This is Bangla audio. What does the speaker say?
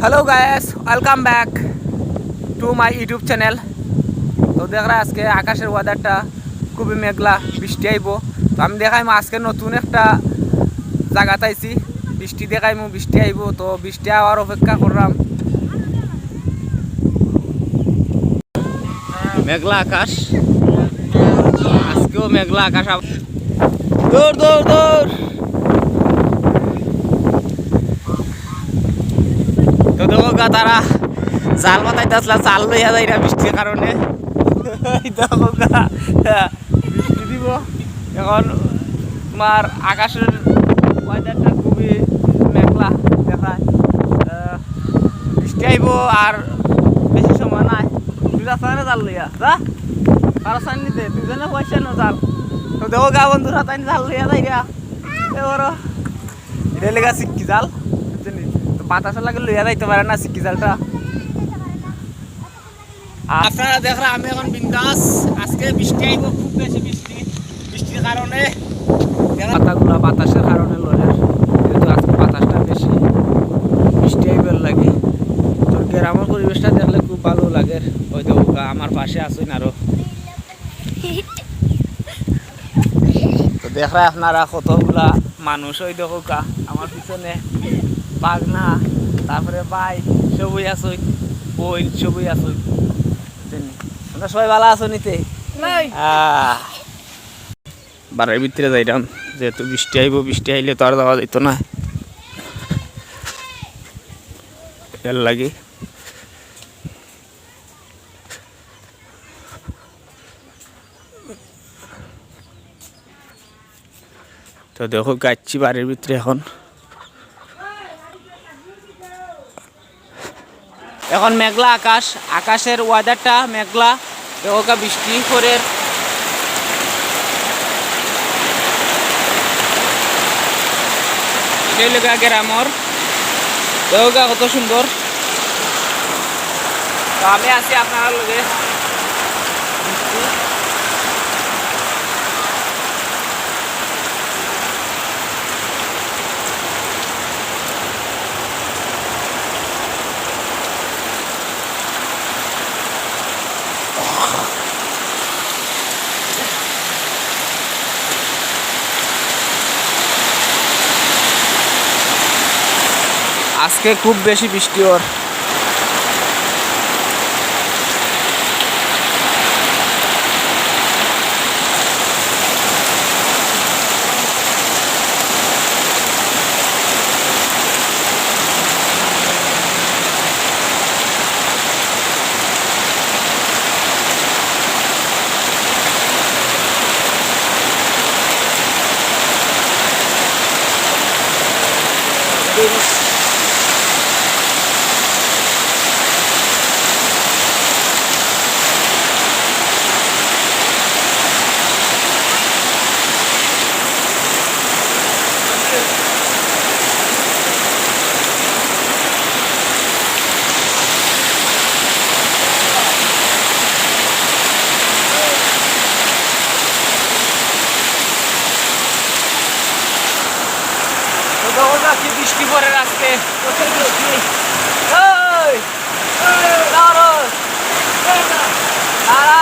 Hello guys welcome back to my YouTube channel তো দেখরা আজকে আকাশের ওয়েদারটা খুবই মেঘলা, বৃষ্টি আইব। তো আমি দেখাইমু, আজকে নতুন একটা জায়গাতে আইছি। বৃষ্টি দেখাইমু, বৃষ্টি আইব। তো বৃষ্টি আওয়ার অপেক্ষা করলাম। মেঘলা আকাশ। আজকেও মেঘলা আকাশ দৌড় দৌড় দৌড়। তো তারা জাল মাথায় আসলা জাল লইয়া যায় না বৃষ্টির কারণে। গা বৃষ্টি দিব। এখন তোমার আকাশের ওয়েদারটা খুবই মেঘলা দেখায়। বৃষ্টি আইব আর বেশি সময় নাই। তুই যাস না জাল লইয়া, যা। কারও সাইন নিতে দুজনে পয়সা নো জাল। তো দেখো গা বন্ধুরা তাই জাল লইয়া যাই রা এটা লেগা সিক্কি জাল। বাতাসের লাগে লইয়া যাইতে পারে না সিক্কি জালটা। আপনারা দেখরা আমি এখন বিন্দাস। আজকে বৃষ্টি আইব খুব বেশি বৃষ্টি। বৃষ্টির কারণে পাতাগুলা বাতাসের কারণে লড়ে যেহেতু আজকে বাতাসটা বেশি বৃষ্টি আইবার লাগে। তো গ্রামের পরিবেশটা দেখলে খুব ভালো লাগে ওই তো আমার পাশে আসুন আরও। তো দেখরা আপনারা কতগুলা মানুষ ওই দেখো কা আমার পিছনে। বাগনা তারপরে বাই সবই আসুন বই সবই আসুন বুঝছেন? তোমরা সবাই ভালো আছো নিতে? আহ, বাড়ির ভিতরে যাইতাম যেহেতু বৃষ্টি আইব বৃষ্টি আইলে তো আর যাওয়া যেত না। এর লাগে। তো দেখো গাচ্ছি বাড়ির ভিতরে এখন। এখন মেঘলা আকাশ, আকাশের ওয়েদারটা মেঘলা ওকা বৃষ্টি করে গ্রামর দেখো গা কত সুন্দর। তো আমি আছি আপনার লগে। আজকে খুব বেশি বৃষ্টি ওর তো দেখো না কি বৃষ্টি পরে আজকে কোথায় দাঁড়াও। দাঁড়া,